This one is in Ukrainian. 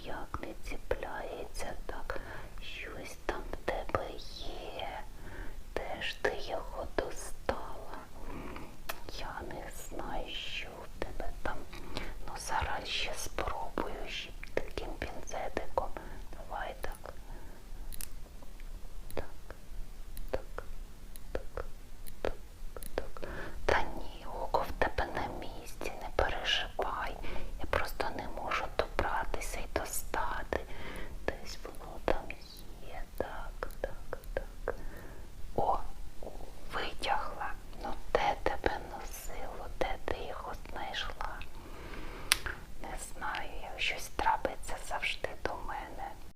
ніяк не ціпляється так. Щось там в тебе є. Де ж ти його достала? Я не знаю, що в тебе там. Ну зараз ще спробую. щось